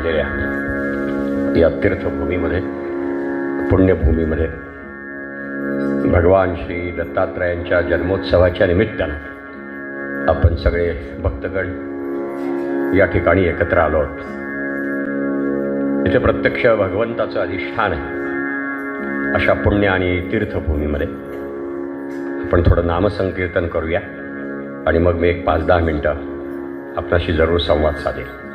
लाभलेल्या या तीर्थभूमीमध्ये पुण्यभूमीमध्ये भगवान श्री दत्तात्रयांच्या जन्मोत्सवाच्या निमित्तानं आपण सगळे भक्तगण या ठिकाणी एकत्र आलो आहोत. इथे प्रत्यक्ष भगवंताचं अधिष्ठान आहे. अशा पुण्य आणि तीर्थभूमीमध्ये आपण थोडं नामसंकीर्तन करूया आणि मग मी एक पाच दहा मिनटं आपणाशी जरूर संवाद साधेल.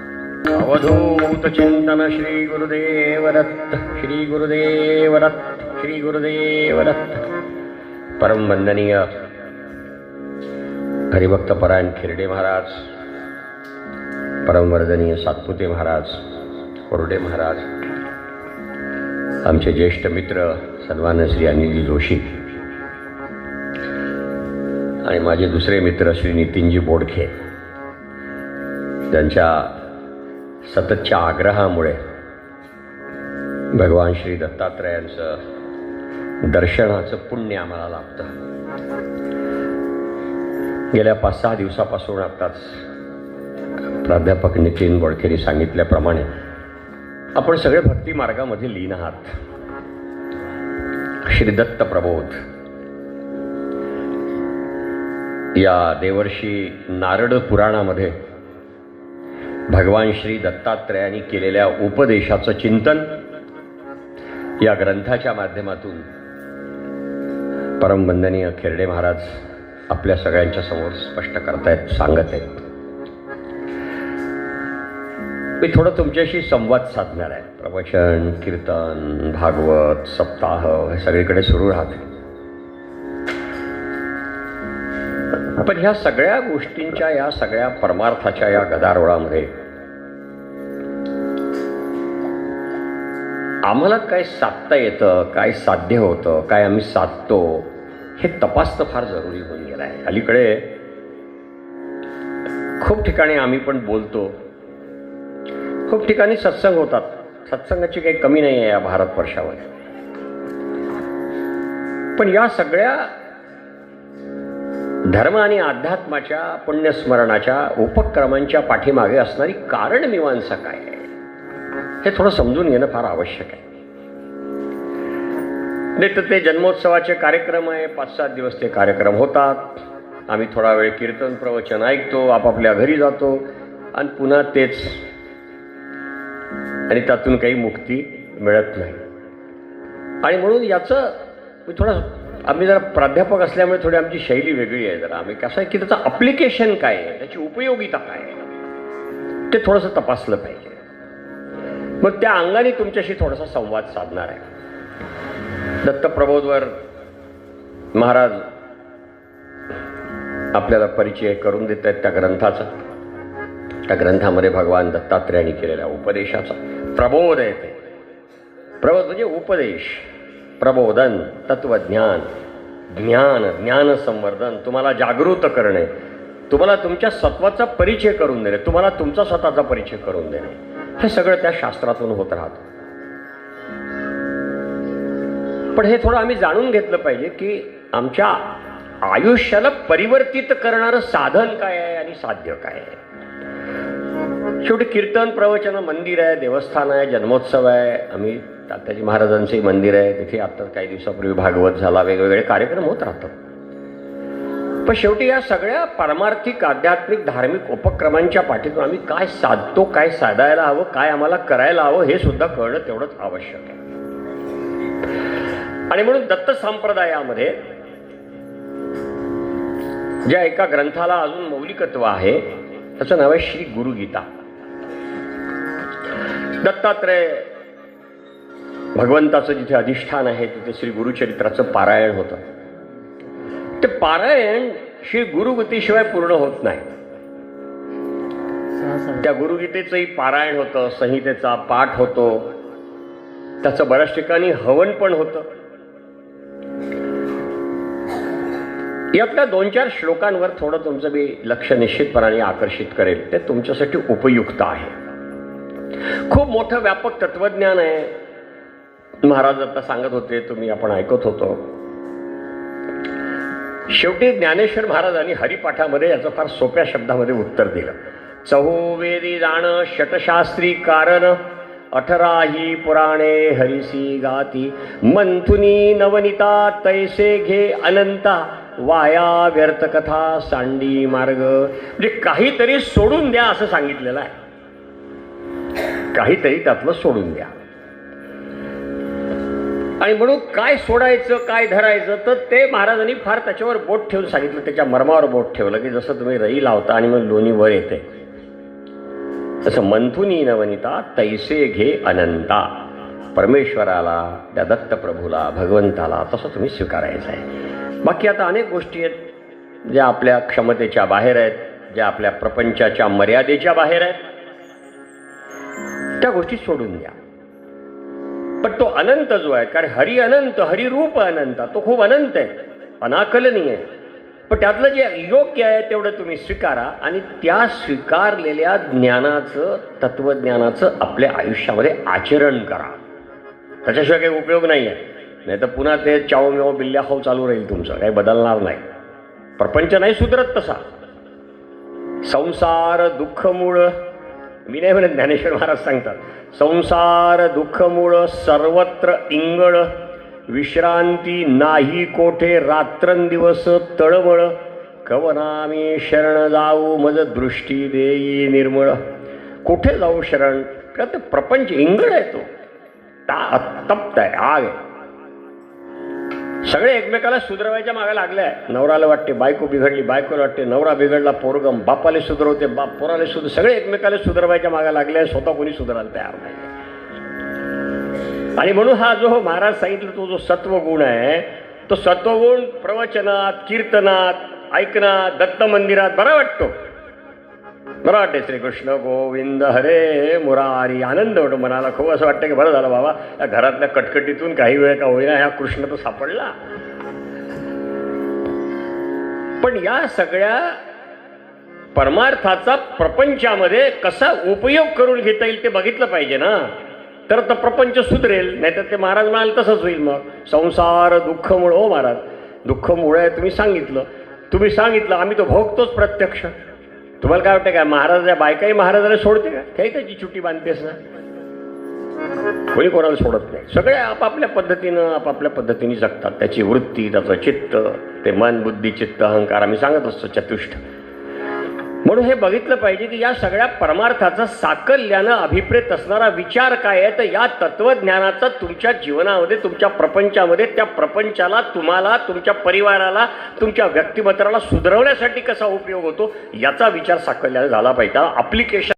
अवधूत चिंतन श्री गुरुदेवरत् श्री गुरुदेवरत् श्री गुरुदेवरत् परम वंदनीय हरिभक्तपरायण खिरडे महाराज परमवर्धनीय सातपुते महाराज कोरडे महाराज आमचे ज्येष्ठ मित्र सन्मान श्री अनिलजी जोशी आणि माझे दुसरे मित्र श्री नितीनजी बोडखे त्यांच्या सततच्या आग्रहामुळे भगवान श्री दत्तात्रयांचं दर्शनाचं पुण्य आम्हाला लाभतं. गेल्या पाच सहा दिवसापासून आत्ताच प्राध्यापक नितीन बोडखेरी सांगितल्याप्रमाणे आपण सगळे भक्ती मार्गामध्ये लीन आहात. श्री दत्त प्रबोध. या देवर्षी नारद पुराणामध्ये भगवान श्री दत्तात्रयांनी केलेल्या उपदेशाचं चिंतन या ग्रंथाच्या माध्यमातून परमवंदनीय खेरडे महाराज आपल्या सगळ्यांच्या समोर स्पष्ट करतायत सांगत आहेत मी थोडं तुमच्याशी संवाद साधणार आहे. प्रवचन कीर्तन भागवत सप्ताह हे सगळीकडे सुरू राहते पण ह्या सगळ्या गोष्टींच्या या सगळ्या परमार्थाच्या या गदारोळामध्ये आम्हाला काय साधता येतं काय साध्य होतं काय आम्ही साधतो हे तपासणं फार जरुरी होऊन गेलं आहे अलीकडे खूप ठिकाणी आम्ही पण बोलतो. खूप ठिकाणी सत्संग होतात. सत्संगाची काही कमी नाही आहे या भारतवर्षावर पण या सगळ्या धर्म आणि अध्यात्माच्या पुण्यस्मरणाच्या उपक्रमांच्या पाठीमागे असणारी कारण मीमांसा काय आहे. हे थोडं समजून घेणं फार आवश्यक आहे. नाही तर ते जन्मोत्सवाचे कार्यक्रम आहे पाच सात दिवस ते कार्यक्रम होतात. आम्ही थोडा वेळ कीर्तन प्रवचन ऐकतो आपापल्या घरी जातो आणि पुन्हा तेच. आणि त्यातून काही मुक्ती मिळत नाही. आणि म्हणून याचं मी थोडं आम्ही जरा प्राध्यापक असल्यामुळे थोडी आमची शैली वेगळी आहे जरा. आम्ही कसं आहे की त्याचं अप्लिकेशन काय आहे त्याची उपयोगिता काय आहे ते थोडंसं तपासलं पाहिजे. मग त्या अंगाने तुमच्याशी थोडासा संवाद साधणार आहे. दत्तप्रबोधवर महाराज आपल्याला परिचय करून देत आहेत त्या ग्रंथाचा. त्या ग्रंथामध्ये भगवान दत्तात्रेयांनी केलेल्या उपदेशाचा. प्रबोध आहे ते. प्रबोध म्हणजे उपदेश. प्रबोधन तत्वज्ञान ज्ञान ज्ञान संवर्धन तुम्हाला जागृत करणे. तुम्हाला तुमच्या सत्वाचा परिचय करून देणे. तुम्हाला तुमचा स्वतःचा परिचय करून देणे. हे सगळं त्या शास्त्रातून होत राहतं. पण हे थोडं आम्ही जाणून घेतलं पाहिजे की आमच्या आयुष्याला परिवर्तित करणारं साधन काय आहे आणि साध्य काय आहे? शेवटी कीर्तन प्रवचन मंदिर आहे देवस्थान आहे जन्मोत्सव आहे. आम्ही तात्याजी महाराजांचंही मंदिर आहे. तिथे आता काही दिवसापूर्वी भागवत झाला. वेगवेगळे कार्यक्रम होत राहतात. पण शेवटी या सगळ्या पारमार्थिक आध्यात्मिक धार्मिक उपक्रमांच्या पाठीतून आम्ही काय साधतो काय साधायला हवं काय आम्हाला करायला हवं हे सुद्धा कळणं तेवढंच आवश्यक आहे. आणि म्हणून दत्त संप्रदायामध्ये ज्या एका ग्रंथाला अजून मौलिकत्व आहे त्याचं नाव आहे श्री गुरुगीता. दत्तात्रय भगवंताचं जिथे अधिष्ठान आहे तिथे श्री गुरुचरित्राचं पारायण होतं. ते पारायण श्री गुरुगतीशिवाय पूर्ण होत नाही. त्या गुरुगीतेचंही पारायण होतं संहितेचा पाठ होतो. त्याचं बऱ्याच ठिकाणी हवन पण होतं. यातल्या दोन चार श्लोकांवर थोडं तुमचं मी लक्ष निश्चितपणाने आकर्षित करेल. ते तुमच्यासाठी उपयुक्त आहे. खूप मोठं व्यापक तत्वज्ञान आहे. महाराज आता सांगत होते तुम्ही आपण ऐकत होतो. शेवटी ज्ञानेश्वर महाराजांनी हरिपाठामध्ये याचं फार सोप्या शब्दामध्ये उत्तर दिलं. चहुवेदी जाण शतशास्त्री कारण अठराही पुराणे हरिसी गाती मंथुनी नवनिता तैसे घे अनंता वाया व्यर्थ कथा सांडी मार्ग. म्हणजे काहीतरी सोडून द्या असं सांगितलेलं आहे. काहीतरी त्यातलं सोडून द्या. आणि म्हणून काय सोडायचं काय धरायचं तर ते महाराजांनी फार त्याच्यावर बोट ठेवून सांगितलं. त्याच्या मर्मावर बोट ठेवलं की जसं तुम्ही रई लावता आणि मग लोणी वर येते. तसं मंथुनी नवनिता तैसे घे अनंता. परमेश्वराला त्या दत्तप्रभूला भगवंताला तसं तुम्ही स्वीकारायचं आहे. बाकी आता अनेक गोष्टी आहेत ज्या आपल्या क्षमतेच्या बाहेर आहेत ज्या आपल्या प्रपंचाच्या मर्यादेच्या बाहेर आहेत. त्या गोष्टी सोडून द्या. पण तो अनंत जो आहे कारण हरी अनंत हरिरूप अनंत तो खूप अनंत आहे अनाकलनीय आहे. पण त्यातलं जे योग्य आहे तेवढं तुम्ही स्वीकारा आणि त्या स्वीकारलेल्या ज्ञानाचं तत्वज्ञानाचं आपल्या आयुष्यामध्ये आचरण करा. त्याच्याशिवाय काही उपयोग नाही आहे नाही तर पुन्हा ते चाव मेव बिल्ल्या खाऊ चालू राहील तुमचं काही बदलणार नाही. प्रपंच नाही सुधरत तसा. संसार दुःखमूळ मी नाही म्हणत ज्ञानेश्वर महाराज सांगतात. संसार दुःखमूळ सर्वत्र इंगळ विश्रांती नाही कोठे रात्रंदिवस तळमळ. कवनामी शरण जाऊ मज दृष्टी देई निर्मळ. कुठे जाऊ शरण? का ते प्रपंच इंगळ आहे तो. ता तप्त आहे आग आहे. सगळे एकमेकाला सुधरवायच्या मागे लागले. आहे नवराला वाटते बायको बिघडली बायकोला वाटते नवरा बिघडला पोरगम बापाले सुधरवते बाप पोराले सुधर सगळे एकमेकाला सुधरवायच्या मागे लागले. आहे स्वतः कोणी सुधारायला तयार नाही. आणि म्हणून हा जो महाराज सांगितलं तो जो सत्वगुण आहे तो सत्वगुण प्रवचनात कीर्तनात ऐकण्यात दत्त मंदिरात बरा वाटतो. बरं श्रीकृष्ण गोविंद हरे मुरारी. आनंद होतो मनाला खूप असं वाटतं की बरं झालं बाबा या घरातल्या कटकटीतून काही वेळ का होईना ह्या कृष्ण तर सापडला. पण या सगळ्या परमार्थाचा प्रपंचामध्ये कसा उपयोग करून घेता येईल ते बघितलं पाहिजे ना. तर तर प्रपंच सुधरेल नाहीतर ते महाराज म्हणाल तसंच होईल मग. संसार दुःखमुळ हो महाराज दुःखमुळे आहे तुम्ही सांगितलं. तुम्ही सांगितलं आम्ही तो भोगतोच प्रत्यक्ष. तुम्हाला काय वाटतं काय महाराज बायकाही महाराजाला सोडते का? काही त्याची चुटी बांधतेस ना कोणी कोणाला सोडत नाही. सगळे आपापल्या पद्धतीनं आपापल्या पद्धतीने जगतात. त्याची वृत्ती त्याचं चित्त ते मन बुद्धी चित्त अहंकार आम्ही सांगत असतो चतुष्ट. म्हणून हे बघितलं पाहिजे की या सगळ्या परमार्थाचा साकल्यानं अभिप्रेत असणारा विचार काय आहे? तर या तत्वज्ञानाचा तुमच्या जीवनामध्ये तुमच्या प्रपंचामध्ये त्या प्रपंचाला तुम्हाला तुमच्या परिवाराला तुमच्या व्यक्तिमत्वाला सुधरवण्यासाठी कसा उपयोग होतो? याचा विचार साकल्यानं झाला पाहिजे. अप्लिकेशन